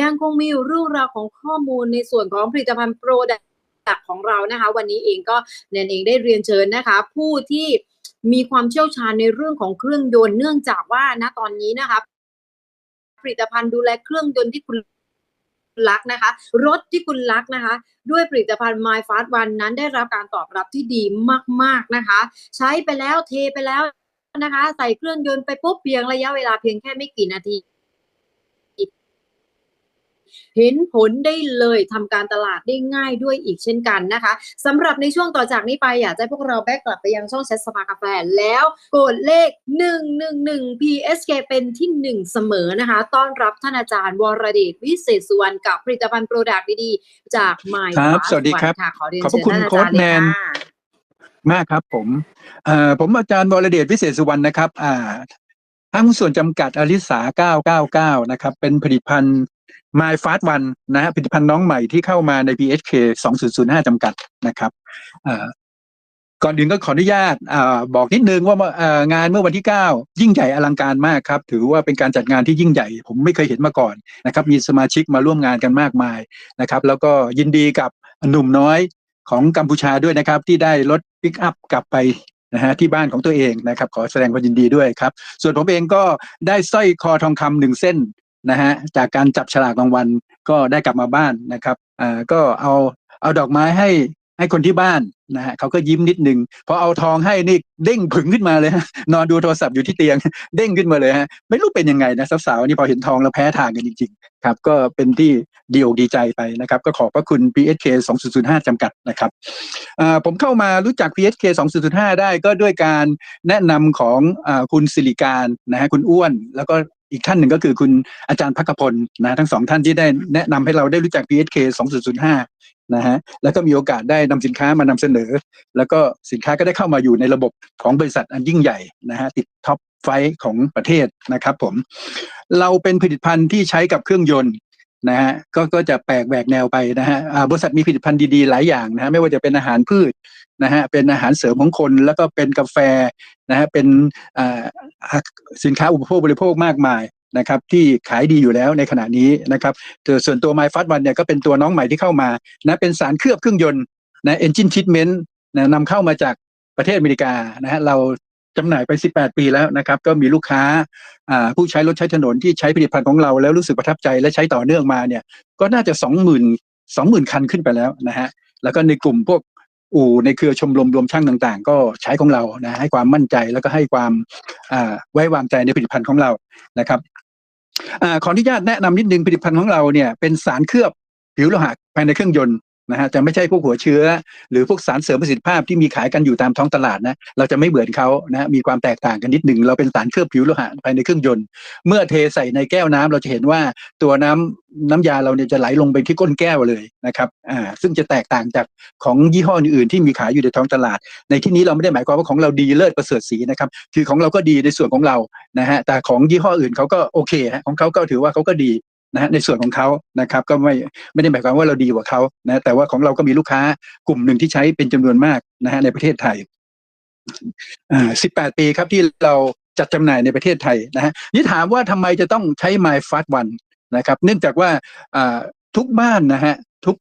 ยังคงมีเรื่องราวของข้อมูลในส่วนของผลิตภัณฑ์โปรดักต์ของเรานะคะ วันนี้เองก็แนนเองได้เรียนเชิญนะคะ ผู้ที่มีความเชี่ยวชาญในเรื่องของเครื่องยนต์เนื่องจากว่าณตอนนี้นะคะผลิตภัณฑ์ดูแลเครื่องยนต์ที่คุณรักนะคะ รถที่คุณรักนะคะ ด้วยผลิตภัณฑ์ My Fast One นั้นได้รับการตอบรับที่ดีมาก ๆนะคะ ใช้ไปแล้วเทไปแล้วนะคะ ใส่เครื่องยนต์ไปปุ๊บเพียงระยะเวลาเพียงแค่ไม่กี่นาที เห็นผลได้เลยทำการตลาดได้ง่ายด้วยอีกเช่นกันนะคะสำหรับในช่วงต่อจากนี้ไปอยากจะให้พวกเราแบกกลับไปยังช่องแชทสภากาแฟแล้วกดเลข 111 PSK เป็นที่ 1 เสมอนะคะ ต้อนรับท่านอาจารย์วรเดชวิเศษสุวรรณกับผลิตภัณฑ์โปรดักต์ดีๆ จาก My ครับ Fast สวัสดีครับ One ค่ะขอเรียนขอบพเชิระญคุณท่านอาโค้จาชรย์เลแนยนค่ะมากครับผมเอ่อผมอาจารย์วรเดชวิเศษสุวรรณนะครับอ่าห้างหุ้นส่วนจำกัดอลิสา999 นะครับ เป็นผลิตภัณฑ์ My Fast One นะฮะผลิตภัณฑ์น้องใหม่ที่เข้ามาใน PHK 2005จำกัดนะครับก่อนอื่นก็ขออนุญาตอบอกนิดนึงว่างานเมื่อวันที่ 9 ยิ่งใหญ่อลังการมากครับ ถือว่าเป็นการจัดงานที่ยิ่งใหญ่ ผมไม่เคยเห็นมาก่อนนะครับ มีสมาชิกมาร่วมงานกันมากมายนะครับ แล้วก็ยินดีกับหนุ่มน้อยของกัมพูชาด้วยนะครับ ที่ได้รถปิกอัพกลับไปนะฮะที่บ้านของตัวเองนะครับ ขอแสดงความยินดีด้วยครับ ส่วนผมเองก็ได้สร้อยคอทองคำหนึ่งเส้น นะฮะจากการจับฉลากรางวัลก็ได้กลับมาบ้านนะครับอ่าก็เอาเอาดอกไม้ให้ให้คนที่บ้านนะฮะเขาก็ยิ้มนิดนึงพอเอาทองให้นี่เด้งผึ่งขึ้นมาเลยฮะนอนดูโทรศัพท์อยู่ที่เตียง เด้งขึ้นมาเลยฮะไม่รู้เป็นยังไงนะสาวๆนี่พอเห็นทองแล้วแพ้ทางกันจริงๆครับก็เป็นที่ดีอกดีใจไปนะครับ ก็ขอบพระคุณ PSK 2005 จำกัดนะครับอ่าผมเข้ามารู้จัก PSK 2005 ได้ก็ด้วยการแนะนำของอาคุณสิริการนะฮะคุณอ้วน แล้วก็ อีกท่านหนึ่งก็คือคุณอาจารย์พักพลนะทั้งสองท่านที่ได้แนะนำให้เราได้รู้จัก PSK 2005 นะฮะแล้วก็มีโอกาสได้นำสินค้ามานำเสนอ แล้วก็สินค้าก็ได้เข้ามาอยู่ในระบบของบริษัทอันยิ่งใหญ่นะฮะติดท็อปไฟของประเทศนะครับผมเราเป็นผลิตภัณฑ์ที่ใช้กับเครื่องยนต์ นะฮะก็ก็จะแปลกแหวกแนวไปนะฮะบริษัทมีผลิตภัณฑ์ดีๆหลายอย่างนะฮะไม่ว่าจะเป็นอาหารพืชนะฮะเป็นอาหารเสริมของคนแล้วก็เป็นกาแฟนะฮะเป็นอ่าสินค้าอุปโภคบริโภคมากมายนะครับที่ขายดีอยู่แล้วในขณะนี้นะครับตัวส่วนตัว My Fast One เนี่ยก็เป็นตัวน้องใหม่ที่เข้ามานะเป็นสารเคลือบเครื่องยนต์นะ engine treatment นะนำเข้ามาจากประเทศอเมริกานะฮะเรา จำหน่ายไป 18 ปีแล้วนะครับก็มีลูกค้าผู้ใช้รถใช้ถนนที่ใช้ผลิตภัณฑ์ของเราแล้วรู้สึกประทับใจและใช้ต่อเนื่องมาเนี่ยก็น่าจะ 20,000 20,000 คันขึ้นไปแล้วนะฮะแล้วก็ในกลุ่มพวกอู่ในเครือชมรมรวมช่างต่างๆ ก็ใช้ของเรานะให้ความมั่นใจแล้วก็ให้ความไว้วางใจในผลิตภัณฑ์ของเรานะครับอขออนุญาตแนะนำนิดนึงผลิตภัณฑ์ของเราเนี่ยเป็นสารเคลือบผิวโลหะภายในเครื่องยนต์ นะฮะจะไม่ใช่พวกหัวเชื้อ หรือพวกสารเสริมประสิทธิภาพที่มีขายกันอยู่ตามท้องตลาดนะเราจะไม่เหมือนเขานะมีความแตกต่างกันนิดหนึ่งเราเป็นสารเคลือบผิวโลหะภายในเครื่องยนต์ เมื่อเทใส่ในแก้วน้ำเราจะเห็นว่าตัวน้ำน้ำยาเราเนี่ยจะไหลลงไปที่ก้นแก้วเลยนะครับอ่าซึ่งจะแตกต่างจากของยี่ห้ออื่นๆที่มีขายอยู่ในท้องตลาด ในที่นี้เราไม่ได้หมายความว่าของเราดีเลิศประเสริฐสีนะครับคือของเราก็ดีในส่วนของเรานะฮะแต่ของยี่ห้ออื่นเขาก็โอเคฮะของเขาก็ถือว่าเขาก็ดี นะฮะในส่วนของเขานะครับก็ไม่ไม่ได้หมายความว่าเราดีกว่าเขานะแต่ว่าของเราก็มีลูกค้ากลุ่มหนึ่งที่ใช้เป็นจำนวนมากนะฮะในประเทศไทยอ่า18ปีครับที่เราจัดจำหน่ายในประเทศไทยนะฮะนี่ถามว่าทำไมจะต้องใช้ My Fast One นะครับ เนื่องจากว่าอ่ทุกบ้านนะฮะทุก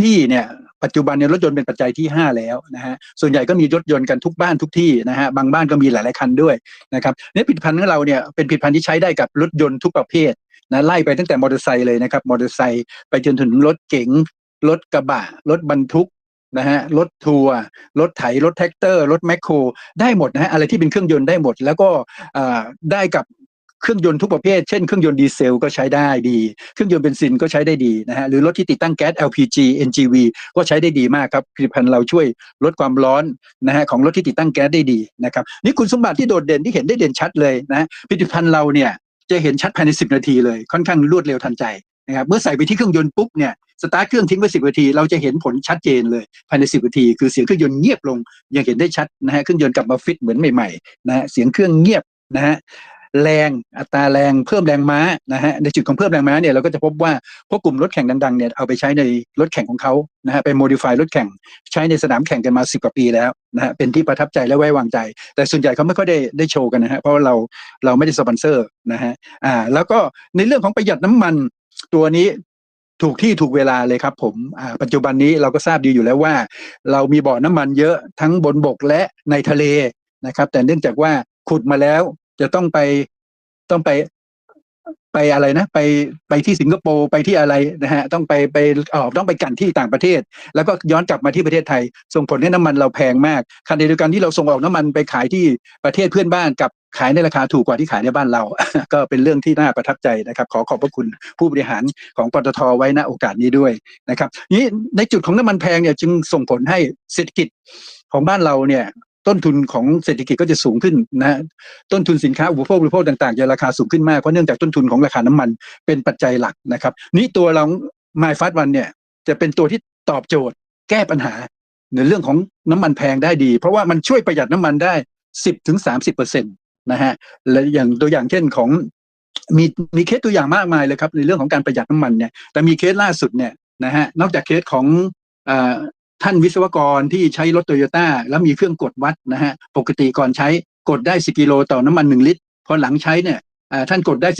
ที่เนี่ยปัจจุบันเนี่ยรถยนต์เป็นปัจจัยที่ 5 แล้วนะฮะส่วนใหญ่ก็มีรถยนต์กันทุกบ้านทุกที่นะฮะบางบ้านก็มีหลาย ๆ คันด้วยนะครับเนี่ยผลิตภัณฑ์ของเราเนี่ยเป็นผลิตภัณฑ์ที่ใช้ได้กับรถยนต์ทุกประเภท นะไล่ไปตั้งแต่มอเตอร์ไซค์เลยนะครับมอเตอร์ไซค์ไปจนถึงรถเก๋งรถกระบะ รถบรรทุกนะฮะรถทัวร์รถไถรถแท็กเตอร์ รถแมคโคร ได้หมดนะฮะอะไรที่เป็นเครื่องยนต์ได้หมด แล้วก็ได้กับเครื่องยนต์ทุกประเภท เช่นเครื่องยนต์ดีเซลก็ใช้ได้ดี เครื่องยนต์เบนซินก็ใช้ได้ดีนะฮะหรือรถที่ติดตั้งแก๊ส LPG NGV ก็ใช้ได้ดีมากครับผลิตภัณฑ์เราช่วยลดความร้อนนะฮะของรถที่ติดตั้งแก๊สได้ดีนะครับนี่คุณสมบัติที่โดดเด่นที่เห็นได้เด่นชัดเลยนะฮะผลิตภัณฑ์เราเนี่ย จะเห็นชัดภายใน 10 นาทีเลย ค่อนข้างรวดเร็วทันใจนะครับเมื่อใส่ไปที่เครื่องยนต์ปุ๊บเนี่ยสตาร์ทเครื่องทิ้งไว้10นาที เราจะเห็นผลชัดเจนเลยภายใน10นาที คือเสียงเครื่องยนต์เงียบลง ยังเห็นได้ชัดนะฮะเครื่องยนต์กลับมาฟิตเหมือนใหม่ๆนะฮะเสียงเครื่องเงียบนะฮะ แรงอัตราแรงเพิ่มแรงม้านะฮะในจุดของเพิ่มแรงม้าเนี่ยเราก็จะพบว่าพวกกลุ่มรถแข่งดังๆเนี่ยเอาไปใช้ในรถแข่งของเขานะฮะไปโมดิฟายรถแข่งใช้ในสนามแข่งกันมาสิบกว่าปีแล้วนะฮะเป็นที่ประทับใจและไว้วางใจ แต่ส่วนใหญ่เขาไม่ค่อยได้ได้โชว์กันนะฮะเพราะว่าเราเราไม่ได้สปอนเซอร์นะฮะอ่าแล้วก็ในเรื่องของประหยัดน้ำมันตัวนี้ถูกที่ถูกเวลาเลยครับผมอ่าปัจจุบันนี้เราก็ทราบดีอยู่แล้วว่า เรามีบ่อน้ำมันเยอะทั้งบนบกและในทะเลนะครับ แต่เนื่องจากว่าขุดมาแล้ว จะต้องไปต้องไปไปอะไรนะ ไปไปที่สิงคโปร์ไปที่อะไรนะฮะต้องไปไปเออต้องไปกันที่ต่างประเทศ แล้วก็ย้อนกลับมาที่ประเทศไทย ส่งผลให้น้ำมันเราแพงมากขณะเดียวกันที่เราส่งออกน้ำมันไปขายที่ประเทศเพื่อนบ้านกับขายในราคาถูกกว่าที่ขายในบ้านเรา ก็เป็นเรื่องที่น่าประทับใจนะครับ ขอขอบพระคุณผู้บริหารของปตทไว้ณโอกาสนี้ด้วยนะครับนี้ในจุดของน้ำมันแพงเนี่ยจึงส่งผลให้เศรษฐกิจของบ้านเราเนี่ย ต้นทุนของเศรษฐกิจก็จะสูงขึ้นนะฮะต้นทุนสินค้าอุปโภคบริโภคต่างๆจะราคาสูงขึ้นมาก เพราะเนื่องจากต้นทุนของราคาน้ำมันเป็นปัจจัยหลักนะครับ นี่ตัวเรา My Fast One เนี่ยจะเป็นตัวที่ตอบโจทย์แก้ปัญหา ในเรื่องของน้ำมันแพงได้ดี เพราะว่ามันช่วยประหยัดน้ำมันได้10ถึง30เปอร์เซ็นตนะฮะและอย่างตัวอย่างเช่นของมีมีเคสตัวอย่างมากมายเลยครับในเรื่องของการประหยัดน้ำมันเนี่ยแต่มีเคสล่าสุดเนี่ยนะฮะนอกจากเคสของ ท่านวิศวกรที่ใช้รถโตโยต้าแล้วมีเครื่องกดวัดนะฮะปกติก่อนใช้กดได้10กิโลต่อน้ำมัน 1 ลิตรพอหลังใช้เนี่ยท่านกดได้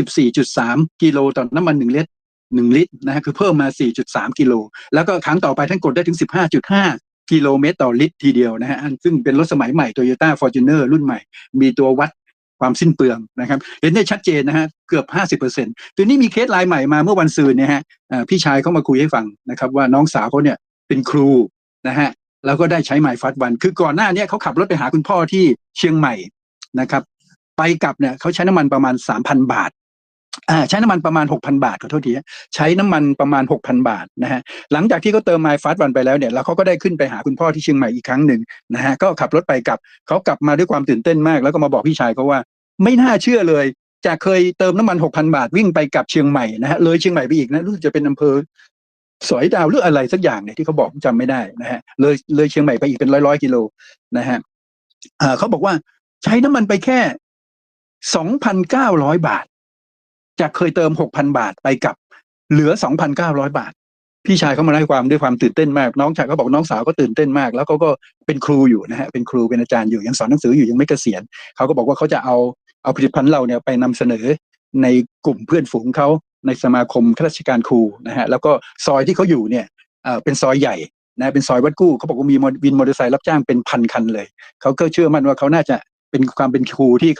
14.3 กิโลต่อน้ำมัน 1 ลิตร1ลิตรนะฮะคือเพิ่มมา 4.3 กิโล แล้วก็ครั้งต่อไปท่านกดได้ถึง 15.5กิโลเมตรต่อลิตรทีเดียวนะฮะอันซึ่งเป็นรถสมัยใหม่ Toyota Fortuner รุ่นใหม่ มีตัววัดความสิ้นเปลืองนะครับ เห็นได้ชัดเจนนะฮะเกือบ 50%ตัวนี้มีเคสรายใหม่มาเมื่อวันซืนเนี่ยฮะพี่ชายเขามาคุยให้ฟังนะครับว่าน้องสาวเขาเนี่ยเป็นครู นะฮะแล้วก็ได้ใช้ไมฟัดวัน คือก่อนหน้านี้เขาขับรถไปหาคุณพ่อที่เชียงใหม่นะครับ ไปกลับเนี่ยเขาใช้น้ำมันประมาณ3,000บาทอ่าใช้น้ำมันประมาณ6,000บาทขอโทษทีใช้น้ำมันประมาณ6,000บาทนะฮะหลังจากที่เขาเติม My Fast One ไปแล้วเนี่ยแล้วเขาก็ได้ขึ้นไปหาคุณพ่อที่เชียงใหม่อีกครั้งหนึ่งนะฮะก็ขับรถไปกลับเขากลับมาด้วยความตื่นเต้นมาก แล้วก็มาบอกพี่ชายเขาว่า ไม่น่าเชื่อเลยจากเคยเติมน้ำมัน 6,000 บาทวิ่งไปกลับเชียงใหม่นะฮะเลยเชียงใหม่ไปอีกนะรู้สึกจะเป็นอำเภอ สอยดาวหรืออะไรสักอย่างเนี่ยที่เขาบอกจำไม่ได้นะฮะเลยเลยเชียงใหม่ไปอีกเป็นร้อยร้อยกิโลนะฮะเขาบอกว่าใช้น้ำมันไปแค่2,900บาท จากเคยเติม6,000บาทไปกับเหลือ2,900บาท พี่ชายเขามาให้ความด้วยความตื่นเต้นมาก น้องชายเขาบอกน้องสาวก็ตื่นเต้นมาก แล้วเขาก็เป็นครูอยู่นะฮะเป็นครูเป็นอาจารย์อยู่ยังสอนหนังสืออยู่ยังไม่เกษียณเขาก็บอกว่าเขาจะเอาเอาผลิตภัณฑ์เราเนี่ยไปนำเสนอในกลุ่มเพื่อนฝูงเขา ในสมาคมข้าราชการครูนะฮะแล้วก็ซอยที่เขาอยู่เนี่ยเป็นซอยใหญ่นะเป็นซอยวัดกู้เขาบอกว่ามีวินมอเตอร์ไซค์รับจ้างเป็นพันคันเลยเขาก็เชื่อมั่นว่าเขาน่าจะเป็นความเป็นครูที่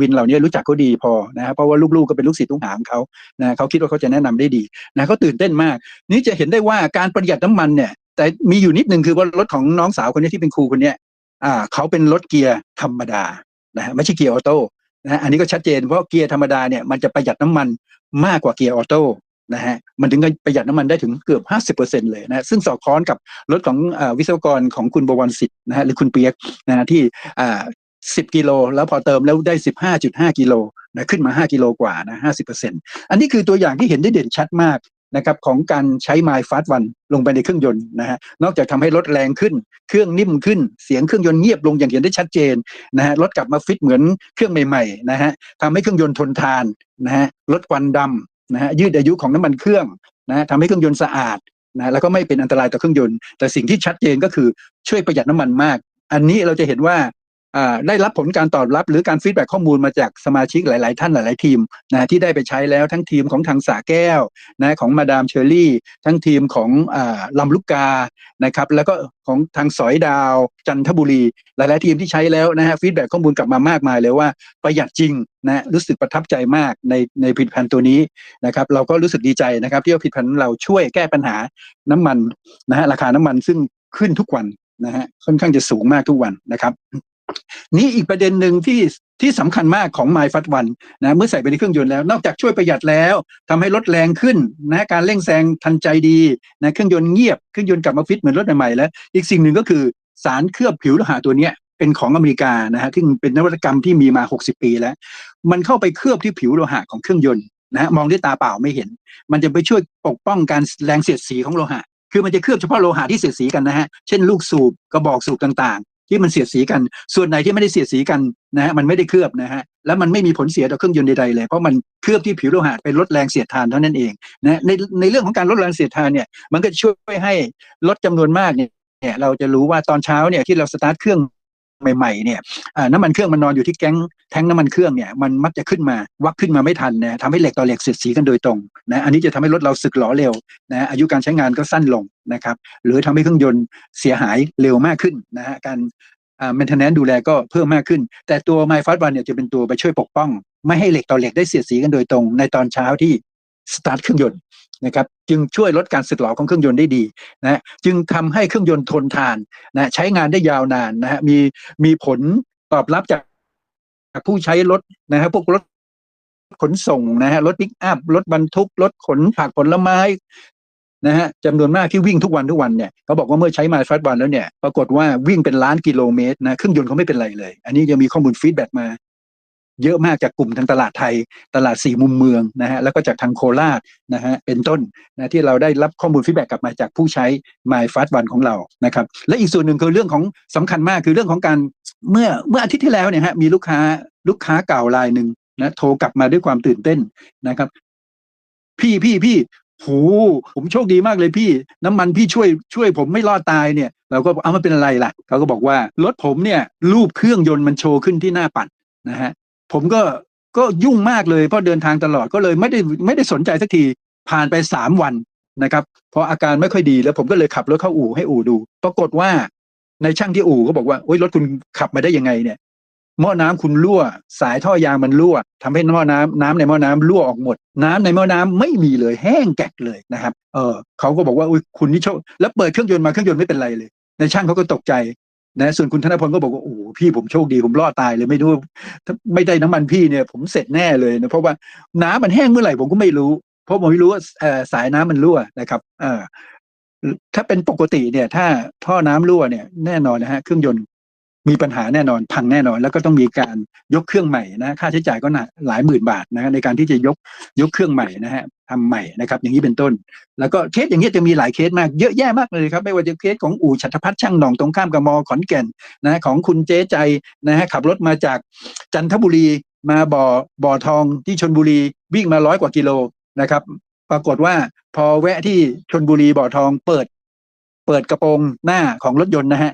วินเหล่านี้รู้จักเขาดีพอนะครับเพราะว่าลูกๆก็เป็นลูกศิษย์ลูกหาของเขานะเขาคิดว่าเขาจะแนะนำได้ดีนะเขาตื่นเต้นมาก นี่จะเห็นได้ว่าการประหยัดน้ำมันเนี่ยแต่มีอยู่นิดหนึ่งคือว่ารถของน้องสาวคนนี้ที่เป็นครูคนนี้อ่าเขาเป็นรถเกียร์ธรรมดานะฮะไม่ใช่เกียร์ออโต้นะฮะอันนี้ก็ชัดเจนเพราะเกียร์ธรรมดาเนี่ยมันจะประหยัดน้ำมัน มากกว่าเกียร์ออโต้นะฮะมันถึงจะประหยัดน้ำมันได้ถึงเกือบ 50%เลยนะะซึ่งสอดคล้องกับรถของอวิศวกรของคุณบวรสิทธิ์นะฮะหรือคุณเปียกนะฮะที่อ่า10กิโลแล้วพอเติมแล้วได้15.5กิโลนะขึ้นมา5กิโลกว่านะ50%อันนี้คือตัวอย่างที่เห็นได้เด่นชัดมาก นะครับของการใช้ My Fast One ลงไปในเครื่องยนต์นะฮะนอกจากทำให้รถแรงขึ้น เครื่องนิ่มขึ้น เสียงเครื่องยนต์เงียบลงอย่างเห็นได้ชัดเจนนะฮะรถกลับมาฟิตเหมือนเครื่องใหม่ๆนะฮะทำให้เครื่องยนต์ทนทานนะฮะลดควันดำนะฮะยืดอายุของน้ำมันเครื่องนะฮะทำให้เครื่องยนต์สะอาดนะแล้วก็ไม่เป็นอันตรายต่อเครื่องยนต์ แต่สิ่งที่ชัดเจนก็คือช่วยประหยัดน้ำมันมาก อันนี้เราจะเห็นว่า ได้รับผลการตอบรับหรือการฟีดแบ็ข้อมูลมาจากสมาชิกหลาย ๆ ท่านหลาย ๆ ทีมนะที่ได้ไปใช้แล้วทั้งทีมของทางสาแก้วนะของมาดามเชอรี่ ทั้งทีมของอ่าลำลูกกานะครับแล้วก็ของทางสอยดาว จันทบุรี หลาย ๆ ทีมที่ใช้แล้วนะฮะฟีดแบ็ข้อมูลกลับมามากมายเลยว่าประหยัดจริงนะรู้สึกประทับใจมากในในผลิตภัณฑ์ตัวนี้นะครับเราก็รู้สึกดีใจนะครับที่ว่าผลิตภัณฑ์เราช่วยแก้ปัญหาน้ำมันนะฮะราคาน้ำมันซึ่งขึ้นทุกวันนะฮะค่อนข้างจะสูงมากทุกวันนะครับ นี่อีกประเด็นหนึ่งที่ที่สำคัญมากของ My f a t One นะเมื่อใส่ไปในเครื่องยนต์แล้ว นอกจากช่วยประหยัดแล้วทำให้รถแรงขึ้นนะการเร่งแซงทันใจดีนะเครื่องยนต์เงียบเครื่องยนต์กลับมาฟิตเหมือนรถใหม่ๆแล้ว อีกสิ่งหนึ่งก็คือสารเคลือบผิวโลหะตัวเนี้ยเป็นของอเมริกานะฮะที่เป็นนวัตกรรมที่มีมา 60 ปีแล้ว มันเข้าไปเคลือบที่ผิวโลหะของเครื่องยนต์นะมองด้วยตาเปล่าไม่เห็น มันจะไปช่วยปกป้องการแรงเสียดสีของโลหะคือมันจะเคลือบเฉพาะโลหะที่เสียดสีกันนะฮะ เช่นลูกสูบกระบอกสูบต่าง ที่มันเสียดสีกัน ส่วนไหนที่ไม่ได้เสียดสีกันนะฮะมันไม่ได้เคลือบนะฮะแล้วมันไม่มีผลเสียต่อเครื่องยนต์ใดๆเลยเพราะมันเคลือบที่ผิวโลหะเป็นลดแรงเสียดทานเท่านั้นเองนะในในเรื่องของการลดแรงเสียดทานเนี่ยมันก็จะช่วยให้ลดจำนวนมากเนี่ยเนี่ยเราจะรู้ว่าตอนเช้าเนี่ยที่เราสตาร์ทเครื่อง ใหม่ๆเนี่ยน้ำมันเครื่องมันนอนอยู่ที่แก๊งแท้งน้ำมันเครื่องเนี่ยมันมักจะขึ้นมาวักขึ้นมาไม่ทันนะทำให้เหล็กต่อเหล็กเสียดสีกันโดยตรงนะอันนี้จะทำให้รถเราสึกหลอเร็วนะอายุการใช้งานก็สั้นลงนะครับหรือทำให้เครื่องยนต์เสียหายเร็วมากขึ้นนะฮะการอ่า maintenance ดูแลก็เพิ่มมากขึ้น แต่ตัว My Fast One เนี่ยจะเป็นตัวไปช่วยปกป้อง ไม่ให้เหล็กต่อเหล็กได้เสียดสีกันโดยตรง ในตอนเช้าที่สตาร์ทเครื่องยนต์นะครับ จึงช่วยลดการสึกหรอของเครื่องยนต์ได้ดีนะจึงทำให้เครื่องยนต์ทนทานนะใช้งานได้ยาวนานนะฮะมีมีผลตอบรับจากผู้ใช้รถนะฮะพวกรถขนส่งนะฮะรถปิกอัพรถบรรทุกรถขนผักผลไม้นะฮะจำนวนมากที่วิ่งทุกวันทุกวันเนี่ยเขาบอกว่าเมื่อใช้มาฟัดวันแล้วเนี่ยปรากฏว่าวิ่งเป็นล้านกิโลเมตรนะเครื่องยนต์เขาไม่เป็นไรเลย อันนี้ยังมีข้อมูลฟีดแบ็กมา เยอะมากจากกลุ่มทางตลาดไทย ตลาดสี่มุมเมืองนะฮะแล้วก็จากทางโคราชนะฮะเป็นต้นนะที่เราได้รับข้อมูลฟีดแบ็กกลับมาจากผู้ใช้ My Fast One ของเรานะครับและอีกส่วนหนึ่งคือเรื่องของสำคัญมากคือเรื่องของการเมื่อเมื่ออาทิตย์ที่แล้วเนี่ยฮะมีลูกค้าลูกค้าเก่ารายหนึ่งนะโทรกลับมาด้วยความตื่นเต้นนะครับ พี่พี่พี่โหผมโชคดีมากเลยพี่ น้ำมันพี่ช่วยช่วยผมไม่รอดตายเนี่ย เราก็เอามาเป็นอะไรล่ะเขาก็บอกว่ารถผมเนี่ย รูปเครื่องยนต์มันโชว์ขึ้นที่หน้าปัดนะฮะ ผมก็ก็ยุ่งมากเลยเพราะเดินทางตลอดก็เลยไม่ได้ไม่ได้สนใจสักทีผ่านไปสามวันนะครับพออาการไม่ค่อยดีแล้วผมก็เลยขับรถเข้าอู่ให้อู่ดู ปรากฏว่าในช่างที่อู่ก็บอกว่าโอ้ยรถคุณขับมาได้ยังไงเนี่ยหม้อน้ำคุณรั่ว สายท่อยางมันรั่วทำให้หม้อน้ำน้ำในหม้อน้ำรั่วออกหมด น้ำในหม้อน้ำไม่มีเลยแห้งแกกเลยนะครับ เออเขาก็บอกว่าอุ้ยคุณนี่โชคแล้วเปิดเครื่องยนต์มาเครื่องยนต์ไม่เป็นไรเลยในช่างเขาก็ตกใจ นะส่วนคุณธนพลก็บอกว่าโอ้พี่ผมโชคดีผมรอดตายเลยไม่รู้ถ้าไม่ได้น้ำมันพี่เนี่ย ผมเสร็จแน่เลยนะเพราะว่าน้ำมันแห้งเมื่อไหร่ผมก็ไม่รู้ เพราะผมไม่รู้ว่าสายน้ำมันรั่วนะครับอถ้าเป็นปกติเนี่ย ถ้าท่อน้ำรั่วเนี่ยแน่นอนนะฮะเครื่องยนต์ มีปัญหาแน่นอนพังแน่นอน แล้วก็ต้องมีการยกเครื่องใหม่นะค่าใช้จ่ายก็หนาหลายหมื่นบาทนะในการที่จะยกยกเครื่องใหม่นะฮะทำใหม่นะครับ อย่างนี้เป็นต้น แล้วก็เคสอย่างนี้ยจะมีหลายเคสมากเยอะแยะมากเลยครับ ไม่ว่าจะเคสของอู่ฉัตรพัฒน์ช่างหนองตรงข้ามกับมอขอนแก่นนะของคุณเจ๊ใจนะฮะขับรถมาจากจันทบุรีมาบ่อบ่อทองที่ชนบุรีวิ่งมาร้อยกว่ากิโลนะครับ ปรากฏว่าพอแวะที่ชนบุรีบ่อทองเปิด เปิดกระโปรงหน้าของรถยนต์นะฮะ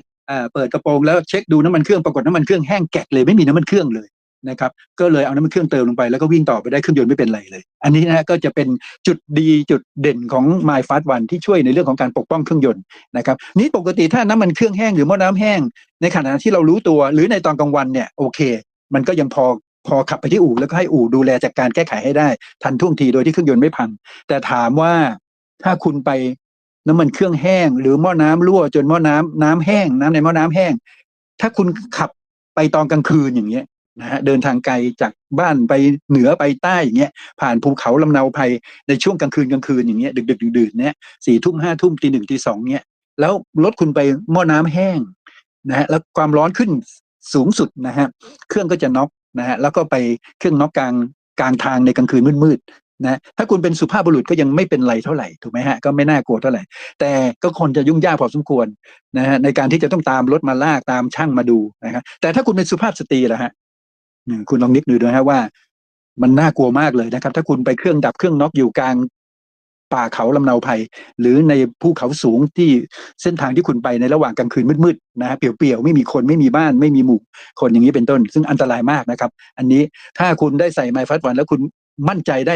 เปิดกระโปรงแล้วเช็คดูน้ำมันเครื่องปรากฏน้ำมันเครื่องแห้งแกกเลยไม่มีน้ำมันเครื่องเลยนะครับก็เลยเอาน้ำมันเครื่องเติมลงไปแล้วก็วิ่งต่อไปได้เครื่องยนต์ไม่เป็นไรเลย อันนี้นะก็จะเป็นจุดดีจุดเด่นของ My Fast One ที่ช่วยในเรื่องของการปกป้องเครื่องยนต์นะครับนี่ปกติถ้าน้ำมันเครื่องแห้งหรือหม้อน้ำแห้ง ในขณะที่เรารู้ตัวหรือในตอนกลางวันเนี่ยโอเค มันก็ยังพอพอขับไปที่อู่แล้วก็ให้อู่ดูแลจากการแก้ไขให้ได้ ทันท่วงทีโดยที่เครื่องยนต์ไม่พังแต่ถามว่าถ้าคุณไป น้ำมันเครื่องแห้ง หรือหม้อน้ำรั่วจนหม้อน้ำน้ำแห้งน้ำในหม้อน้ำแห้ง ถ้าคุณขับไปตอนกลางคืนอย่างเงี้ยนะฮะเดินทางไกลจากบ้านไปเหนือไปใต้อย่างเงี้ยผ่านภูเขาลำเนาภัยในช่วงกลางคืนกลางคืนอย่างเงี้ยดึกดึกดื่นเนี่ยสี่ทุ่มห้าทุ่มตีหนึ่งตีสองเงี้ยแล้วรถคุณไปหม้อน้ำแห้งนะฮะแล้วความร้อนขึ้นสูงสุดนะฮะเครื่องก็จะน็อกนะฮะแล้วก็ไปเครื่องน็อกกลางกลางทางในกลางคืนมืด นะถ้าคุณเป็นสุภาพบุรุษก็ยังไม่เป็นไรเท่าไหร่ถูกไหมฮะก็ไม่น่ากลัวเท่าไหร่ แต่ก็คนจะยุ่งยากพอสมควรนะฮะในการที่จะต้องตามรถมาลากตามช่างมาดูนะฮะแต่ถ้าคุณเป็นสุภาพสตรีล่ะฮะคุณลองนึกดูนะฮะว่า มันน่ากลัวมากเลยนะครับ ถ้าคุณไปเครื่องดับเครื่องน็อกอยู่กลางป่าเขาลำเนาภัย หรือในภูเขาสูงที่เส้นทางที่คุณไปในระหว่างกลางคืนมืดๆนะฮะเปลี่ยวๆไม่มีคนไม่มีบ้านไม่มีหมู่คนอย่างนี้เป็นต้น ซึ่งอันตรายมากนะครับ อันนี้ถ้าคุณได้ใส่ไมฟัสวันแล้วคุณมั่นใจได้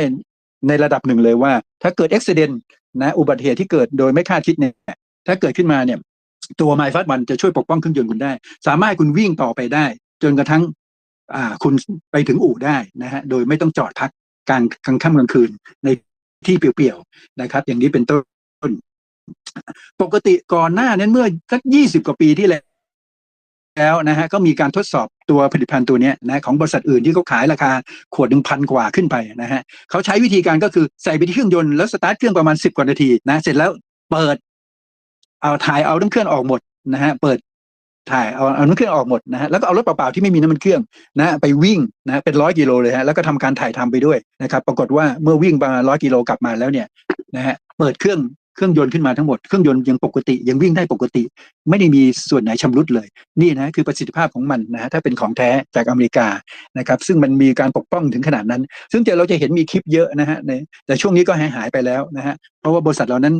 ในระดับหนึ่งเลยว่า ถ้าเกิดอุบิเหตุนะอุบัติเหตุที่เกิดโดยไม่คาดคิดเนี่ยถ้าเกิดขึ้นมาเนี่ยตัวไมฟัสวันจะช่วยปกป้องเครื่องยนต์คุณได้ สามารถให้คุณวิ่งต่อไปได้ จนกระทั่งอ่าคุณไปถึงอู่ได้นะฮะโดยไม่ต้องจอดพักกลางกลางค่ำกลางคืนในที่เปลี่ยวๆนะครับ อย่างนี้เป็นต้น ปกติก่อนหน้านั้นเมื่อสักยี่สิบกว่าปีที่แล้วแล้วนะฮะก็มีการทดสอบ ตัวผลิตภัณฑ์ตัวนี้นะของบริษัทอื่นที่เขาขายราคาขวดหนึ่งพันกว่าขึ้นไปนะฮะเขาใช้วิธีการก็คือใส่ไปที่เครื่องยนต์แล้วสตาร์ทเครื่องประมาณสิบกว่านาทีนะเสร็จแล้วเปิดเอาถ่ายเอาน้ำเครื่องออกหมดนะฮะเปิดถ่ายเอาเอาน้ำเครื่องออกหมดนะฮะแล้วก็เอารถเปล่าๆที่ไม่มีน้ำมันเครื่องนะไปวิ่งนะเป็นร้อยกิโลเลยฮะแล้วก็ทำการถ่ายทำไปด้วยนะครับ ปรากฏว่าเมื่อวิ่งประมาณร้อยกิโลกลับมาแล้วเนี่ยนะฮะเปิดเครื่อง เครื่องยนต์ขึ้นมาทั้งหมด เครื่องยนต์ยังปกติ ยังวิ่งได้ปกติ ไม่ได้มีส่วนไหนชำรุดเลย นี่นะคือประสิทธิภาพของมันนะฮะถ้าเป็นของแท้จากอเมริกานะครับ ซึ่งมันมีการปกป้องถึงขนาดนั้น ซึ่งเดี๋ยวเราจะเห็นมีคลิปเยอะนะฮะในแต่ช่วงนี้ก็หายหายไปแล้วนะฮะเพราะว่าบริษัทเรานั้น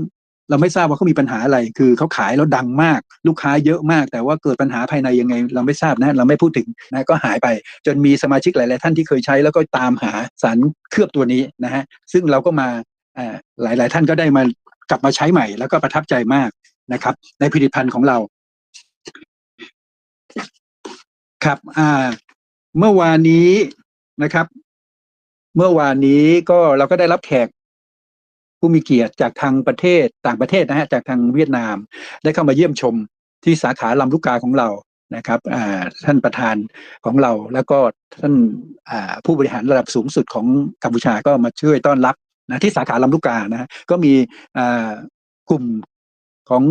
เราไม่ทราบว่าเขามีปัญหาอะไร คือเขาขายแล้วดังมาก ลูกค้าเยอะมาก แต่ว่าเกิดปัญหาภายในยังไง เราไม่ทราบนะ เราไม่พูดถึงนะ ก็หายไป จนมีสมาชิกหลาย ๆ ท่านที่เคยใช้ แล้วก็ตามหาสารเคลือบตัวนี้นะฮะ ซึ่งเราก็มาอ่าหลาย ๆ ท่านก็ได้มา กลับมาใช้ใหม่แล้วก็ประทับใจมากนะครับ ในผลิตภัณฑ์ของเรา ครับอ่าเมื่อวานนี้นะครับ เมื่อวานนี้ก็เราก็ได้รับแขกผู้มีเกียรติจากทางประเทศต่างประเทศนะฮะจากทางเวียดนาม ได้เข้ามาเยี่ยมชมที่สาขาลำลูกกาของเรานะครับท่านประธานของเราแล้วก็ท่านผู้บริหารระดับสูงสุดของกัมพูชาก็มาช่วยต้อนรับ นะที่สาขาลำลูกกานะฮะก็มีกลุ่มของ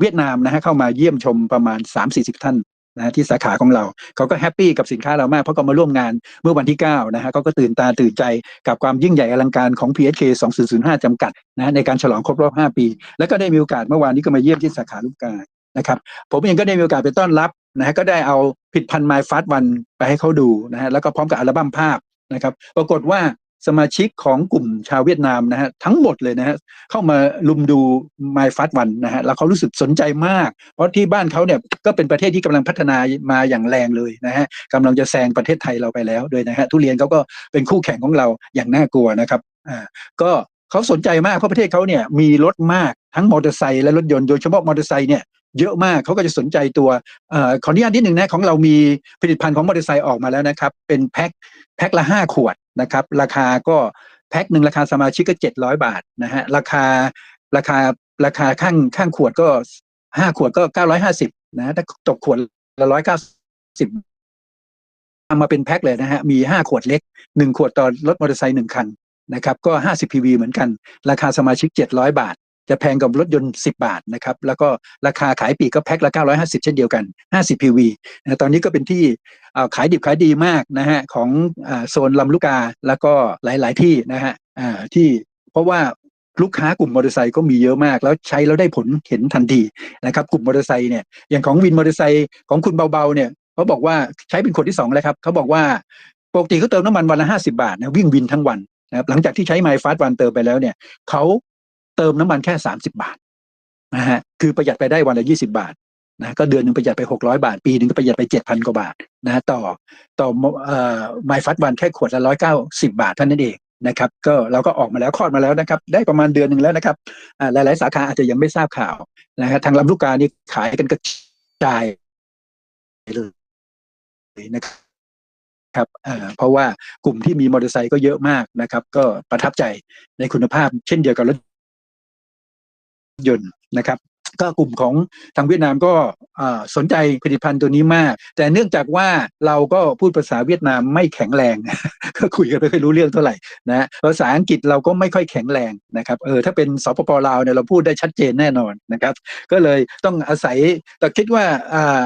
เวียดนามนะฮะเข้ามาเยี่ยมชมประมาณ 3-40 ท่านนะที่สาขาของเราเขาก็แฮปปี้กับสินค้าเรามากเพราะก็มาร่วมงานเมื่อวันที่ 9 นะฮะเขาก็ตื่นตาตื่นใจกับความยิ่งใหญ่อลังการของ PSK 2005 จำกัดนะในการฉลองครบรอบ 5 ปี แล้วก็ได้มีโอกาสเมื่อวานนี้ก็มาเยี่ยมที่สาขาลูกกานะครับผมเองก็ได้มีโอกาสไปต้อนรับนะฮะก็ได้เอาผิดพันธ์ My Fast One ไปให้เขาดูนะฮะแล้วก็พร้อมกับอัลบั้มภาพนะครับปรากฏว่า สมาชิกของกลุ่มชาวเวียดนามนะฮะทั้งหมดเลยนะฮะเข้ามาลุมดู My Fast One นะฮะแล้วเขารู้สึกสนใจมาก เพราะที่บ้านเขาเนี่ยก็เป็นประเทศที่กำลังพัฒนามาอย่างแรงเลยนะฮะกำลังจะแซงประเทศไทยเราไปแล้วด้วยนะฮะทุเรียนเขาก็เป็นคู่แข่งของเราอย่างน่ากลัวนะครับอ่าก็เขาสนใจมากเพราะประเทศเขาเนี่ยมีรถมากทั้งมอเตอร์ไซค์และรถยนต์โดยเฉพาะมอเตอร์ไซค์เนี่ย เยอะมากเขาก็จะสนใจตัวอขออนุญาตนิดหนึ่งนะของเรามีผลิตภัณฑ์ของมอเตอร์ไซค์ออกมาแล้วนะครับ เป็นแพ็คแพ็คละห้าขวดนะครับ ราคาก็แพ็คหนึ่งราคาสมาชิกก็เจ็ดร้อยบาทนะฮะราคาราคาราคาข้างข้างขวดก็ห้าขวดก็เก้าร้อยห้าสิบนะถ้าตกขวดละร้อยเก้าสิบทำมาเป็นแพ็คเลยนะฮะมีห้าขวดเล็กหนึ่งขวดต่อรถมอเตอร์ไซค์หนึ่งคันนะครับก็ห้าสิบพีวีเหมือนกัน ราคาสมาชิกเจ็ดร้อยบาท จะแพงกับรถยนต์ 10 บาทนะครับแล้วก็ราคาขายปีกก็แพ็คละ 950 เช่นเดียวกัน 50 PV นะตอนนี้ก็เป็นที่ขายดิบขายดีมากนะฮะของอโซนลำลูกกาแล้วก็หลาย ๆ ที่นะฮะที่เพราะว่าลูกค้ากลุ่มมอเตอร์ไซค์ก็มีเยอะมาก แล้วใช้แล้วได้ผลเห็นทันทีนะครับกลุ่มมอเตอร์ไซค์เนี่ยอย่างของวินมอเตอร์ไซค์ของคุณเบาๆเนี่ยเขาบอกว่าใช้เป็นคนที่สองแล้วครับเขาบอกว่าปกติเขาเติมน้ำมันวันละ 50 บาทนะวิ่งวินทั้งวันนะครับหลังจากที่ใช้ไมฟาสวันเติมไปแล้วเนี่ยเขา เติมน้ำมันแค่สามสิบาทนะฮะคือประหยัดไปได้วันละยี่สิบาทนะก็เดือนหนึ่งประหยัดไปหกร้อยบาท ปีหนึ่งก็ประหยัดไปเจ็ดพันกว่าบาทนะต่อต่อเอ่อไมฟัดวันแค่ขวดละร้อยเก้าสิบาทเท่านั้นเองนะครับก็เราก็ออกมาแล้วคลอดมาแล้วนะครับ ได้ประมาณเดือนหนึ่งแล้วนะครับอ่าหลาย ๆ สาขาอาจจะยังไม่ทราบข่าวนะฮะทางลำลูกกานี่ขายกันกระจายเลยนะครับเพราะว่ากลุ่มที่มีมอเตอร์ไซค์ก็เยอะมากนะครับ ก็ประทับใจในคุณภาพเช่นเดียวกับรถ ยนต์นะครับก็กลุ่มของทางเวียดนามก็อ่าสนใจผลิตภัณฑ์ตัวนี้มาก แต่เนื่องจากว่าเราก็พูดภาษาเวียดนามไม่แข็งแรงก็คุยกันไม่ค่อยรู้เรื่องเท่าไหร่นะภาษาอังกฤษเราก็ไม่ค่อยแข็งแรงนะครับเออถ้าเป็นสปปลาวเนี่ยเราพูดได้ชัดเจนแน่นอนนะครับก็เลยต้องอาศัยแต่คิดว่าอ่า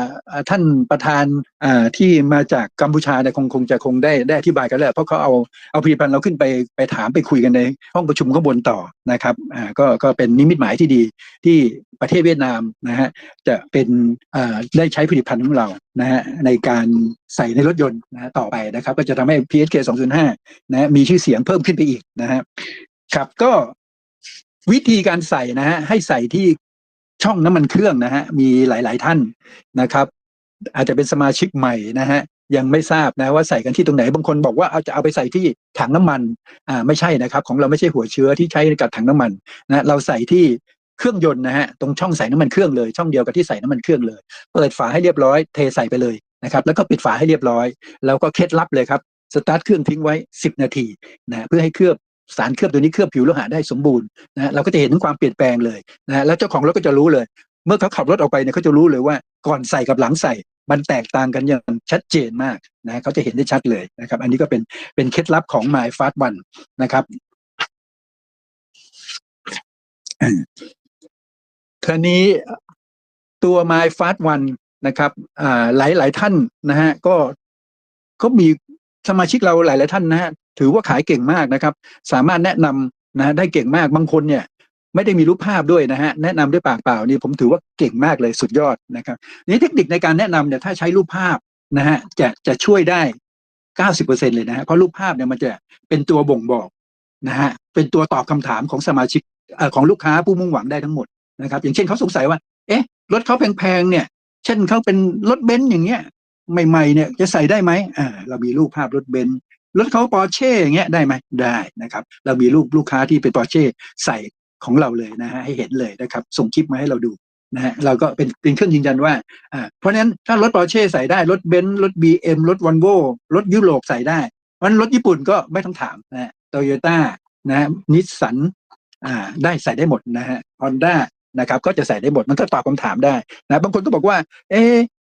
ท่านประธานอ่าที่มาจากกัมพูชาเนี่ยคงคงจะคงได้ได้อธิบายกันแล้วเพราะเขาเอาเอาผลิตภัณฑ์เราขึ้นไปไปถามไปคุยกันในห้องประชุมข้างบนต่อ นะครับอ่าก็ก็เป็นนิมิตหมายที่ดีที่ประเทศเวียดนามนะฮะจะเป็นอ่าได้ใช้ผลิตภัณฑ์ของเรานะฮะในการใส่ในรถยนต์นะฮะต่อไปนะครับ ก็จะทำให้ PSK 205นะฮะมีชื่อเสียงเพิ่มขึ้นไปอีกนะฮะครับก็วิธีการใส่นะฮะให้ใส่ที่ช่องน้ำมันเครื่องนะฮะมีหลาย ๆ ท่านนะครับ อาจจะเป็นสมาชิกใหม่นะฮะ ยังไม่ทราบนะว่าใส่กันที่ตรงไหนบางคนบอกว่าเอาจะเอาไปใส่ที่ถังน้ำมันอ่าไม่ใช่นะครับ ของเราไม่ใช่หัวเชื้อที่ใช้กับถังน้ำมันนะเราใส่ที่เครื่องยนต์นะฮะตรงช่องใส่น้ำมันเครื่องเลยช่องเดียวกับที่ใส่น้ำมันเครื่องเลย เปิดฝาให้เรียบร้อยเทใส่ไปเลยนะครับแล้วก็ปิดฝาให้เรียบร้อย แล้วก็เคล็ดลับเลยครับสตาร์ทเครื่องทิ้งไว้ 10 นาทีนะเพื่อให้เคลือบสารเคลือบตัวนี้เคลือบผิวโลหะได้สมบูรณ์นะเราก็จะเห็นถึงความเปลี่ยนแปลงเลยนะแล้วเจ้าของรถก็จะรู้เลย เมื่อเขาขับรถออกไปเนี่ยเขาจะรู้เลยว่าก่อนใส่กับหลังใส่ มันแตกต่างกันอย่างชัดเจนมากนะเขาจะเห็นได้ชัดเลยนะครับ อันนี้ก็เป็นเป็นเคล็ดลับของ My Fast One นะครับครานี้ตัว My Fast One นะครับอ่าหลายหลายท่านนะฮะก็ก็มีสมาชิกเราหลายหลายท่านนะฮะถือว่าขายเก่งมากนะครับ สามารถแนะนำนะได้เก่งมากบางคนเนี่ย ไม่ได้มีรูปภาพด้วยนะฮะแนะนำด้วยปากเปล่านี่ผมถือว่าเก่งมากเลยสุดยอดนะครับนี่เทคนิคในการแนะนำเนี่ยถ้าใช้รูปภาพนะฮะจะจะช่วยได้เก้าสิบเปอร์เซ็นเลยนะฮะเพราะรูปภาพเนี่ยมันจะเป็นตัวบ่งบอกนะฮะเป็นตัวตอบคำถามของสมาชิกเอ่อของลูกค้าผู้มุ่งหวังได้ทั้งหมดนะครับ อย่างเช่นเขาสงสัยว่า เอ๊ะ รถเขาแพงๆเนี่ย เช่นเขาเป็นรถเบนซ์อย่างเงี้ยใหม่ๆเนี่ยจะใส่ได้ไหมอ่าเรามีรูปภาพรถเบนซ์รถเขาปอร์เช่อย่างเงี้ยได้ไหมได้นะครับ เรามีรูปลูกค้าที่เป็นปอร์เช่ใส่ ของเราเลยนะฮะให้เห็นเลยนะครับ ส่งคลิปมาให้เราดูนะฮะเราก็เป็นเป็นเครื่องยืนยันว่าอ่าเพราะฉะนั้นถ้ารถปอร์เช่ใส่ได้รถเบนซ์รถบีเอ็มรถวอลโวรถยุโรปใส่ได้เพราะนั้นรถญี่ปุ่นก็ไม่ต้องถามนะฮะโตโยต้านะนิสสันอ่าได้ใส่ได้หมดนะฮะฮอนด้านะครับก็จะใส่ได้หมดมันก็ตอบคำถามได้นะบางคนก็บอกว่า เอ๊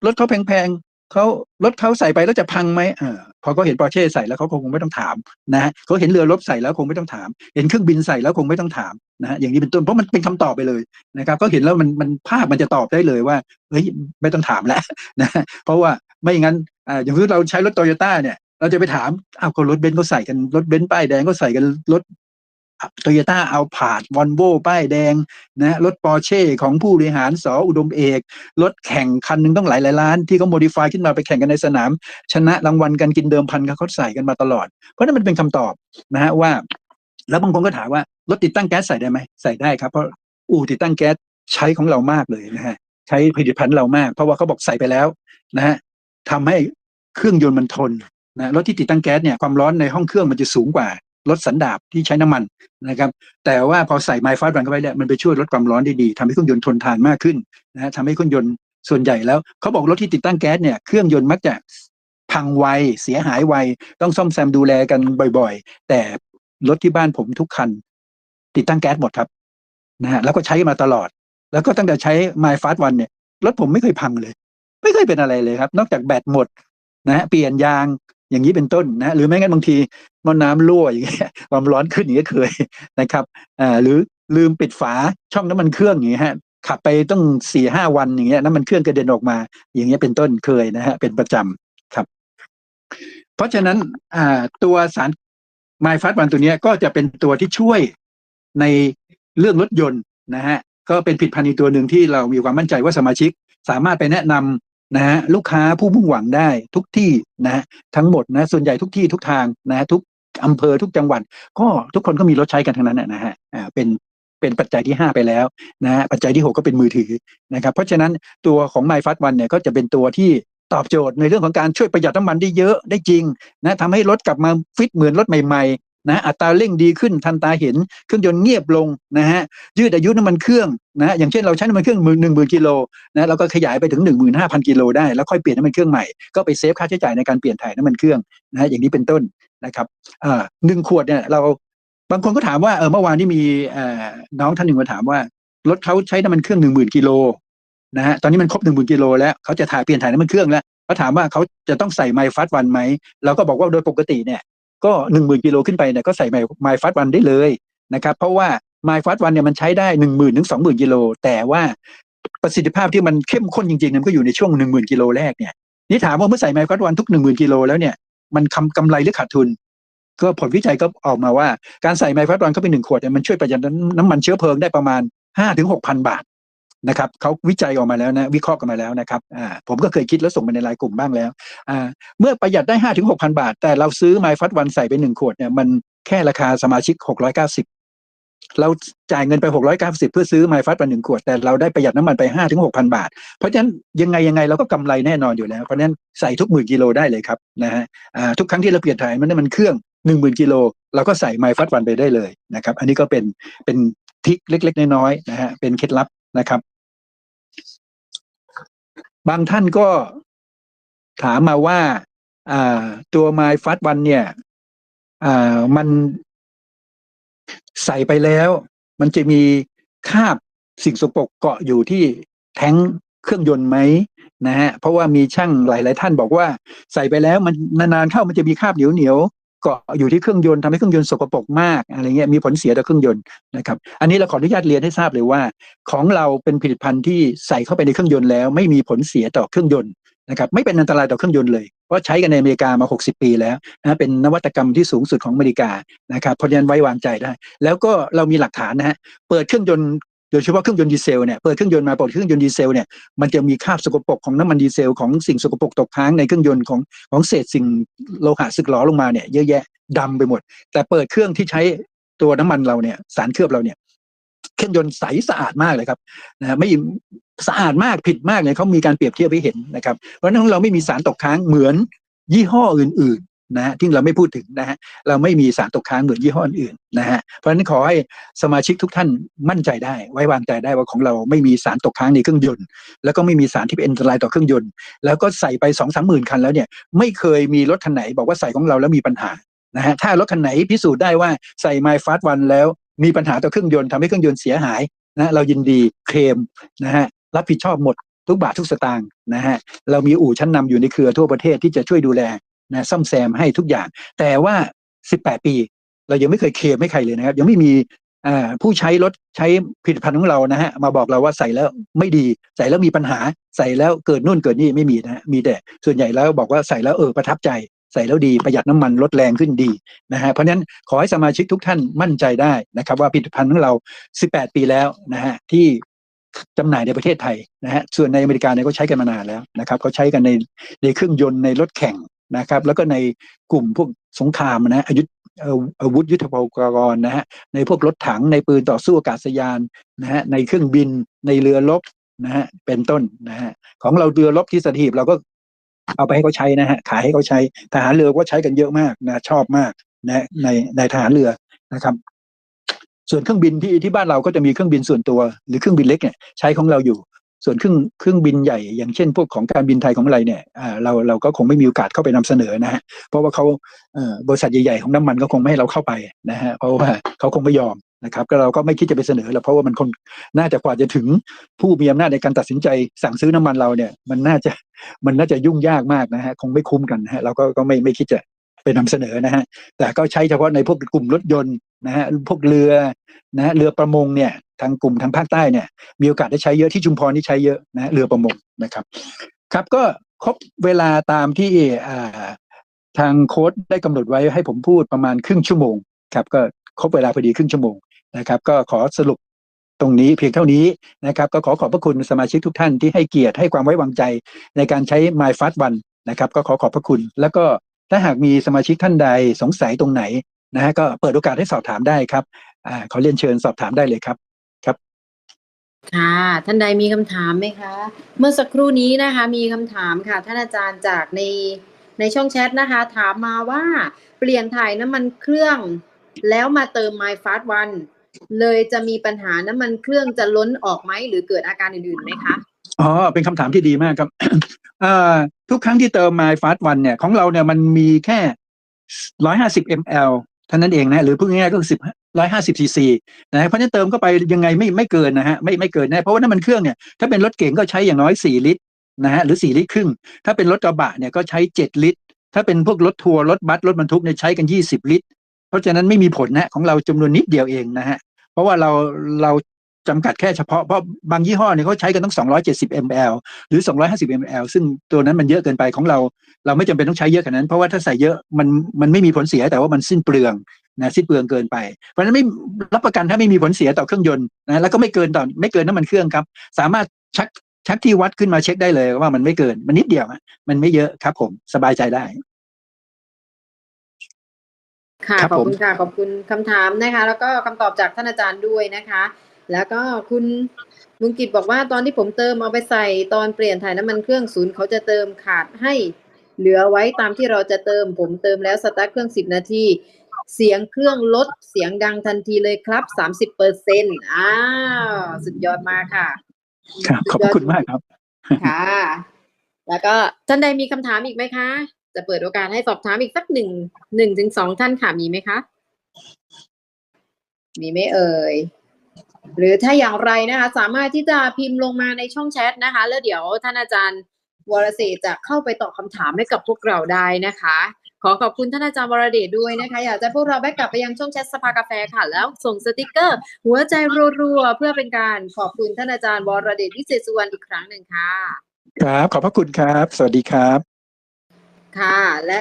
รถเขาแพง เขารถเขาใส่ไปแล้วจะพังไหมเออพอเขาเห็นปอร์เช่ใส่แล้วเขาคงไม่ต้องถามนะฮะเขาเห็นเรือรบใส่แล้วคงไม่ต้องถาม เห็นเครื่องบินใส่แล้วคงไม่ต้องถามนะฮะอย่างนี้เป็นต้นเพราะมันเป็นคำตอบไปเลยนะครับก็เห็นแล้วมันมันภาพมันจะตอบได้เลยว่าเฮ้ยไม่ต้องถามแล้วนะเพราะว่าไม่อย่างนั้นอ่าอย่างที่เราใช้รถโตโยต้าเนี่ยเราจะไปถามอ้าวก็รถเบนซ์เขาใส่กันรถเบนซ์ป้ายแดงก็ใส่กันรถ โตโยต้าเอาผาดวอลโวป้ายแดงนะรถปอร์เช่ของผู้บริหารสออุดมเอก รถแข่งคันหนึ่งต้องหลายหลายล้าน ที่เขาโมดิฟายขึ้นมาไปแข่งกันในสนาม ชนะรางวัลกันกินเดิมพันกันเขาใส่กันมาตลอด เพราะนั่นมันเป็นคำตอบนะฮะว่า แล้วบางคนก็ถามว่ารถติดตั้งแก๊สใส่ได้ไหมใส่ได้ครับเพราะอู่ติดตั้งแก๊สใช้ของเรามากเลยนะฮะใช้ผลิตภัณฑ์เรามาก เพราะว่าเขาบอกใส่ไปแล้วนะฮะทำให้เครื่องยนต์มันทนนะรถที่ติดตั้งแก๊สเนี่ยความร้อนในห้องเครื่องมันจะสูงกว่า รถสันดาปที่ใช้น้ำมันนะครับแต่ว่าพอใส่ไมฟาสบันเข้าไปเนี่ยมันไปช่วยลดความร้อนได้ดีทำให้เครื่องยนต์ทนทานมากขึ้นนะฮะทำให้เครื่องยนต์ส่วนใหญ่แล้วเขาบอกรถที่ติดตั้งแก๊สเนี่ยเครื่องยนต์มักจะพังไวเสียหายไวต้องซ่อมแซมดูแลกันบ่อย ๆ แต่รถที่บ้านผมทุกคัน ติดตั้งแก๊สหมดครับนะฮะแล้วก็ใช้มาตลอด แล้วก็ตั้งแต่ใช้ My Fast One เนี่ยรถผมไม่เคยพังเลย ไม่เคยเป็นอะไรเลยครับ นอกจากแบตหมดนะฮะเปลี่ยนยาง อย่างนี้เป็นต้นนะฮะหรือไม่งั้นบางทีมอน้ำรั่วอย่างเงี้ยความร้อนขึ้นอย่างเงี้ยเคยนะครับอ่าหรือลืมปิดฝาช่องน้ำมันเครื่องอย่างเงี้ยฮะขับไปต้องสี่ห้าวันอย่างเงี้ยน้ำมันเครื่องกระเด็นออกมา อย่างเงี้ยเป็นต้นเคยนะฮะเป็นประจำครับ เพราะฉะนั้นอ่าตัวสาร My Fast One ตัวเนี้ยก็จะเป็นตัวที่ช่วยในเรื่องรถยนต์นะฮะก็เป็นผิดพันธ์ตัวหนึ่งที่เรามีความมั่นใจว่าสมาชิก สามารถไปแนะนำ นะฮะลูกค้าผู้มุ่งหวังได้ทุกที่นะทั้งหมดนะส่วนใหญ่ทุกที่ทุกทางนะทุกอำเภอทุกจังหวัด ก็ทุกคนก็มีรถใช้กันทั้งนั้นนะฮะอ่าเป็นเป็นปัจจัยที่ห้าไปแล้วนะฮะปัจจัยที่หกก็เป็นมือถือนะครับเพราะฉะนั้นตัวของ My Fast One เนี่ยก็จะเป็นตัวที่ตอบโจทย์ในเรื่องของการช่วยประหยัดน้ำมันได้เยอะได้จริงนะทำให้รถกลับมาฟิตเหมือนรถใหม่ๆนะอัตราเร่งดีขึ้นทันตาเห็นเครื่องยนต์เงียบลงนะฮะยืดอายุน้ำมันเครื่อง นะอย่างเช่นเราใช้น้ำมันเครื่องหมื่นหนึ่งหมื่นกิโลนะเราก็ขยายไปถึงหนึ่งหมื่นห้าพันกิโลได้แล้วค่อยเปลี่ยนน้ำมันเครื่องใหม่ก็ไปเซฟค่าใช้จ่ายในการเปลี่ยนถ่ายน้ำมันเครื่องนะฮะอย่างนี้เป็นต้นนะครับอ่าหนึ่งขวดเนี่ยเราบางคนก็ถามว่าเออเมื่อวานนี้มีเอ่อน้องท่านหนึ่งมาถามว่ารถเขาใช้น้ำมันเครื่องหนึ่งหมื่นกิโลนะฮะตอนนี้มันครบหนึ่งหมื่นกิโลแล้วเขาจะถ่ายเปลี่ยนถ่ายน้ำมันเครื่องแล้วเขาถามว่าเขาจะต้องใส่ไมฟัสวันไหมเราก็บอกว่าโดยปกติเนี่ยก็หนึ่งหมื่นกิโลขึ้นไปเนี่ยก็ใส่ไมไมฟัสวันได้เลยนะครับเพราะว่า ไมฟัสวันเนี่ยมันใช้ได้หนึ่งหมื่นถึงสองหมื่นกิโลแต่ว่าประสิทธิภาพที่มันเข้มข้นจริงๆเนี่ยมันก็อยู่ในช่วงหนึ่งหมื่นกิโลแรกเนี่ยนี่ถามว่าเมื่อใส่ไมฟัสวันทุกหนึ่งหมื่นกิโลแล้วเนี่ยมันคำกำไรหรือขาดทุน ก็ผลวิจัยก็ออกมาว่าการใส่ไมฟัสวันเข้าไปหนึ่งขวดเนี่ยมันช่วยประหยัดน้ำมันเชื้อเพลิงได้ประมาณห้าถึงหกพันบาทนะครับเขาวิจัยออกมาแล้วนะวิเคราะห์กันมาแล้วนะครับอ่าผมก็เคยคิดแล้วส่งไปในไลน์กลุ่มบ้างแล้วอ่าเมื่อประหยัดได้ห้าถึงหกพันบาท แต่เราซื้อไมฟัตวันใส่ไปหนึ่งขวดเนี่ยมันแค่ราคาสมาชิกหกร้อยเก้าสิบ เราจ่ายเงินไปหกร้อยเก้าสิบเพื่อซื้อไมฟัตวันหนึ่งขวด แต่เราได้ประหยัดน้ำมันไปห้าถึงหกพันบาท เพราะฉะนั้นยังไงยังไงเราก็กำไรแน่นอนอยู่แล้ว เพราะฉะนั้นใส่ทุกหมื่นกิโลได้เลยครับนะฮะทุกครั้งที่เราเปลี่ยนถ่ายมันน้มันเครื่องหนึ่งหมื่นกิโลเราก็ใส่ไมฟัตวันไปได้เลยนะครับ อันนี้ก็เป็นเป็นทิคเล็ก ๆ น้อยๆนะฮะเป็นเคล็ดลับนะครับ บางท่านก็ถามมาว่าตัว My Fast One เนี่ยมัน ใส่ไปแล้ว มันจะมีคราบสิ่งสกปรกเกาะอยู่ที่แท้งเครื่องยนต์ไหมนะฮะเพราะว่ามีช่างหลาย ๆ ท่านบอกว่าใส่ไปแล้วมันนานๆเข้ามันจะมีคราบเหนียวๆเกาะอยู่ที่เครื่องยนต์ทำให้เครื่องยนต์สกปรกมากอะไรเงี้ยมีผลเสียต่อเครื่องยนต์นะครับ อันนี้เราขออนุญาตเรียนให้ทราบเลยว่า ของเราเป็นผลิตภัณฑ์ที่ใส่เข้าไปในเครื่องยนต์แล้ว ไม่มีผลเสียต่อเครื่องยนต์ นะครับไม่เป็นอันตรายต่อเครื่องยนต์เลย เพราะใช้กันในอเมริกามา 60 ปีแล้วนะเป็นนวัตกรรมที่สูงสุดของอเมริกานะครับเพราะฉะนั้นไว้วางใจได้ แล้วก็เรามีหลักฐานนะฮะเปิดเครื่องยนต์โดยเฉพาะเครื่องยนต์ดีเซลเนี่ยเปิดเครื่องยนต์มาเปิดเครื่องยนต์ดีเซลเนี่ยมันจะมีคราบสกปรกของน้ำมันดีเซลของสิ่งสกปรกตกค้างในเครื่องยนต์ของของเศษสิ่งโลหะสึกหรอลงมาเนี่ยเยอะแยะดำไปหมด แต่เปิดเครื่องที่ใช้ตัวน้ำมันเราเนี่ยสารเคลือบเราเนี่ย เครื่องยนต์ใสสะอาดมากเลยครับนะไม่ สะอาดมากผิดมากเลยเขามีการเปรียบเทียบให้เห็นนะครับ เพราะฉะนั้นเราไม่มีสารตกค้างเหมือนยี่ห้ออื่นๆนะฮะที่เราไม่พูดถึงนะฮะเราไม่มีสารตกค้างเหมือนยี่ห้ออื่นนะฮะเพราะฉะนั้นขอให้สมาชิกทุกท่านมั่นใจได้ ไว้วางใจได้ว่าของเราไม่มีสารตกค้างในเครื่องยนต์ แล้วก็ไม่มีสารที่เป็นอันตรายต่อเครื่องยนต์ แล้วก็ใส่ไปสองสามหมื่นคันแล้วเนี่ยไม่เคยมีรถคันไหนบอกว่าใส่ของเราแล้วมีปัญหานะฮะถ้ารถคันไหนพิสูจน์ได้ว่าใส่ My Fast One แล้วมีปัญหาต่อเครื่องยนต์ทำให้เครื่องยนต์เสียหายนะเรายินดีเคลมนะฮะ รับผิดชอบหมดทุกบาททุกสตางค์นะฮะเรามีอู่ชั้นนำอยู่ในเครือทั่วประเทศที่จะช่วยดูแลนะซ่อมแซมให้ทุกอย่าง แต่ว่า 18 ปี เรายังไม่เคยเคลมให้ใครเลยนะครับ ยังไม่มีผู้ใช้รถใช้ผลิตภัณฑ์ของเรานะฮะมาบอกเราว่าใส่แล้วไม่ดีใส่แล้วมีปัญหาใส่แล้วเกิดนู่นเกิดนี่ไม่มีนะฮะมีแต่ส่วนใหญ่แล้วบอกว่าใส่แล้วเออประทับใจ ใส่แล้วดีประหยัดน้ำมันลดแรงขึ้นดีนะฮะเพราะฉะนั้นขอให้สมาชิกทุกท่านมั่นใจได้นะครับ ว่าผลิตภัณฑ์ของเรา 18 ปีแล้วนะฮะที่ จำหน่ายในประเทศไทยนะฮะส่วนในอเมริกาเนี่ยก็ใช้กันมานานแล้วนะครับเขาใช้กันในในเครื่องยนต์ในรถแข่งนะครับ แล้วก็ในกลุ่มพวกสงครามนะฮะอายุอาวุธยุทโธปกรณ์นะฮะในพวกรถถังในปืนต่อสู้อากาศยานนะฮะในเครื่องบินในเรือรบนะฮะเป็นต้นนะฮะของเราเรือรบที่สถีบเราก็เอาไปให้เขาใช้นะฮะขายให้เขาใช้ทหารเรือก็ใช้กันเยอะมากนะชอบมากนะในในทหารเรือนะครับ ส่วนเครื่องบินที่ที่บ้านเราก็จะมีเครื่องบินส่วนตัว หรือเครื่องบินเล็กเนี่ยใช้ของเราอยู่ ส่วนเครื่องเครื่องบินใหญ่ อย่างเช่น พวกของการบินไทยของอะไรเนี่ยเราเราก็คงไม่มีโอกาสเข้าไปนำเสนอนะฮะเพราะว่าเขาบริษัทใหญ่ๆของน้ำมันก็คงไม่ให้เราเข้าไปนะฮะเพราะว่าเขาคงไม่ยอมนะครับก็เราก็ไม่คิดจะไปเสนอแล้วเพราะว่ามันคงน่าจะกว่าจะถึงผู้มีอำนาจในการตัดสินใจสั่งซื้อน้ำมันเราเนี่ย มันน่าจะมันน่าจะยุ่งยากมากนะฮะคงไม่คุ้มกันนะฮะเราก็ก็ไม่ไม่คิดจะไปนำเสนอนะฮะแต่ก็ใช้เฉพาะในพวกกลุ่มรถยนต์นะฮะพวกเรือ นะเรือประมงเนี่ยทางกลุ่มทางภาคใต้เนี่ยมีโอกาสได้ใช้เยอะที่ชุมพรนี่ใช้เยอะนะเรือประมงนะครับ ครับก็ครบเวลาตามที่ทางโค้ดได้กำหนดไว้ให้ผมพูดประมาณครึ่งชั่วโมงครับก็ครบเวลาพอดีครึ่งชั่วโมงนะครับก็ขอสรุปตรงนี้เพียงเท่านี้นะครับก็ขอขอบพระคุณสมาชิกทุกท่านที่ให้เกียรติให้ความไว้วางใจในการใช้ My Fast One นะครับก็ขอขอบพระคุณ แล้วก็ถ้าหากมีสมาชิกท่านใดสงสัยตรงไหนนะฮะก็เปิดโอกาสให้สอบถามได้ครับ อ่าขอเรียนเชิญสอบถามได้เลยครับค่ะท่านใดมีคำถามไหมคะ เมื่อสักครู่นี้นะคะ มีคำถามค่ะ ท่านอาจารย์จากในในช่องแชทนะคะ ถามมาว่าเปลี่ยนถ่ายน้ำมันเครื่อง แล้วมาเติม My Fast One เลยจะมีปัญหาน้ำมันเครื่องจะล้นออกไหมหรือเกิดอาการอื่นๆไหมคะอ๋อเป็นคำถามที่ดีมากครับเอ่อทุกครั้งที่เติม My Fast One เนี่ยของเราเนี่ยมันมีแค่150 ml เท่านั้นเองนะหรือพูดง่ายๆก็คือ 10 150 cc นะเพราะฉะนั้นเติมเข้าไปยังไงไม่ไม่เกินนะฮะไม่ไม่เกินน่เพราะว่าน้ำมันเครื่องเนี่ยถ้าเป็นรถเก๋งก็ใช้อย่างน้อย4ลิตรนะฮะหรือ4ลิตรครึ่ง ถ้าเป็นรถกระบะเนี่ยก็ใช้7ลิตร ถ้าเป็นพวกรถทัวร์รถบัสรถบรรทุกเนี่ยใช้กัน20ลิตร เพราะฉะนั้นไม่มีผลนะของเราจำนวนนิดเดียวเองนะฮะเพราะว่าเราเราจำกัดแค่เฉพาะเพราะบางยี่ห้อเนี่ยเขาใช้กันต้อง 270 ml หรือ 250 ml ซึ่งตัวนั้นมันเยอะเกินไปของเรา เราไม่จำเป็นต้องใช้เยอะขนาดนั้น เพราะว่าถ้าใส่เยอะมันมันไม่มีผลเสียแต่ว่ามันสิ้นเปลือง นะสิ้นเปลืองเกินไป เพราะฉะนั้นไม่รับประกันถ้าไม่มีผลเสียต่อเครื่องยนต์นะแล้วก็ไม่เกินต่อไม่เกินน้ำมันเครื่องครับ สามารถชักชักที่วัดขึ้นมาเช็คได้เลยว่ามันไม่เกิน มันนิดเดียวอะมันไม่เยอะครับ ผมสบายใจได้ ค่ะครับขอบผมคุณค่ะขอบคุณคำถามนะคะ แล้วก็คำตอบจากท่านอาจารย์ด้วยนะคะ แล้วก็คุณลุงกิตบอกว่าตอนที่ผมเติมเอาไปใส่ตอนเปลี่ยนถ่ายน้ำมันเครื่องศูนย์เขาจะเติมขาดให้เหลือไว้ตามที่เราจะเติมผมเติมแล้วสตาร์ทเครื่องสิบนาที เสียงเครื่องลดเสียงดังทันทีเลยครับสามสิบเปอร์เซ็นต์อ้าวสุดยอดมากค่ะครับขอบพระคุณมากครับ ค่ะ แล้วก็ท่านใดมีคำถามอีกไหมคะ จะเปิดโอกาสให้สอบถามอีกสักหนึ่งหนึ่งถึงสองท่านค่ะมีไหมคะ มีไหมเอ่ยหรือถ้าอย่างไรนะคะ สามารถที่จะพิมพ์ลงมาในช่องแชทนะคะ แล้วเดี๋ยวท่านอาจารย์วรเศรษฐ์จะเข้าไปตอบคำถามให้กับพวกเราได้นะคะ ขอขอบคุณท่านอาจารย์วรเดชด้วยนะคะ อยากจะพวกเราแบกกลับไปยังช่องแชทสภากาแฟค่ะ แล้วส่งสติกเกอร์ หัวใจรัวๆเพื่อเป็นการขอบคุณท่านอาจารย์วรเดชวิเศษสุวรรณอีกครั้งหนึ่งค่ะ ครับ ขอบพระคุณครับ สวัสดีครับ ค่ะ และ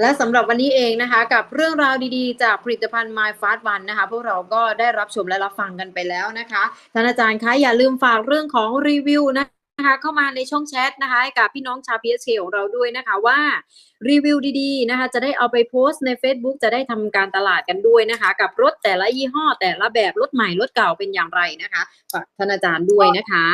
และสำหรับวันนี้เองนะคะ กับเรื่องราวดีๆ จากผลิตภัณฑ์ My Fast One นะคะ พวกเราก็ได้รับชมและรับฟังกันไปแล้วนะคะท่านอาจารย์คะอย่าลืมฝากเรื่องของรีวิวนะ นะคะเข้ามาในช่องแชทนะคะให้กับพี่น้องชาว PSK ของเราด้วยนะคะว่ารีวิวดีๆนะคะจะได้เอาไปโพสต์ใน Facebook จะได้ทำการตลาดกันด้วยนะคะ กับรถแต่ละยี่ห้อ แต่ละแบบรถใหม่รถเก่าเป็นอย่างไรนะคะฝากท่านอาจารย์ด้วยนะคะ